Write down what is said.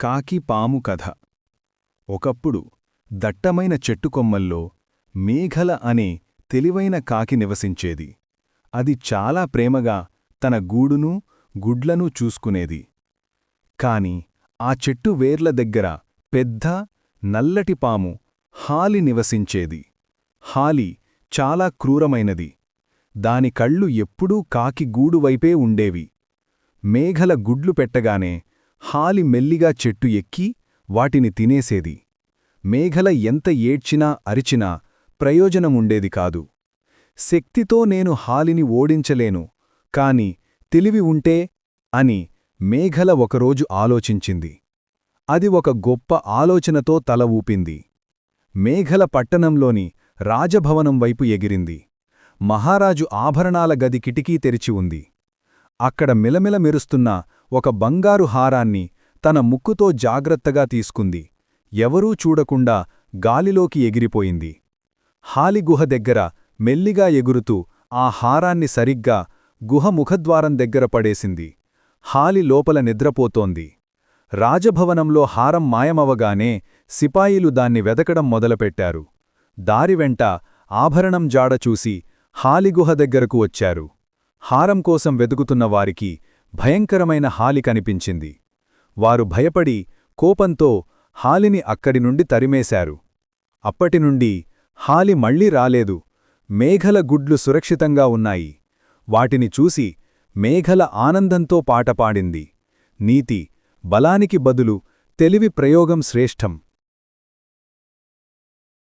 కాకి పాము కథ. ఒకప్పుడు దట్టమైన చెట్టుకొమ్మల్లో మేఘల అనే తెలివైన కాకి నివసించేది. అది చాలా ప్రేమగా తన గూడును గుడ్లను చూసుకునేది. కాని ఆ చెట్టు వేర్ల దగ్గర పెద్ద నల్లటి పాము హాలి నివసించేది. హాలి చాలా క్రూరమైనది. దాని కళ్ళు ఎప్పుడూ కాకి గూడు వైపే ఉండేవి. మేఘల గుడ్లు పెట్టగానే హాలి మెల్లిగా చెట్టు ఎక్కి వాటిని తినేసేది. మేఘల ఎంత ఏడ్చినా అరిచినా ప్రయోజనముండేది కాదు. శక్తితో నేను హాలిని ఓడించలేను కాని తెలివి ఉంటే అని మేఘల ఒకరోజు ఆలోచించింది. అది ఒక గొప్ప ఆలోచనతో తల ఊపింది. మేఘల పట్టణంలోని రాజభవనం వైపు ఎగిరింది. మహారాజు ఆభరణాల గది కిటికీ తెరిచి ఉంది. అక్కడ మిలమిల మెరుస్తున్న ఒక బంగారు హారాన్ని తన ముక్కుతో జాగ్రత్తగా తీసుకుంది. ఎవరూ చూడకుండా గాలిలోకి ఎగిరిపోయింది. హాలిగుహ దగ్గర మెల్లిగా ఎగురుతూ ఆ హారాన్ని సరిగ్గా గుహ ముఖద్వారం దగ్గర పడేసింది. హాలి లోపల నిద్రపోతోంది. రాజభవనంలో హారం మాయమవగానే సిపాయిలు దాన్ని వెదకడం మొదలుపెట్టారు. దారివెంట ఆభరణం జాడ చూసి హాలిగుహ దగ్గరకు వచ్చారు. హారం కోసం వెతుకుతున్న వారికి భయంకరమైన హాలి కనిపించింది. వారు భయపడి కోపంతో హాలిని అక్కడి నుండి తరిమేశారు. అప్పటినుండి హాలి మళ్ళీ రాలేదు. మేఘల గుడ్లు సురక్షితంగా ఉన్నాయి. వాటిని చూసి మేఘల ఆనందంతో పాటపాడింది నీతి బలానికి బదులు తెలివి ప్రయోగం శ్రేష్టం.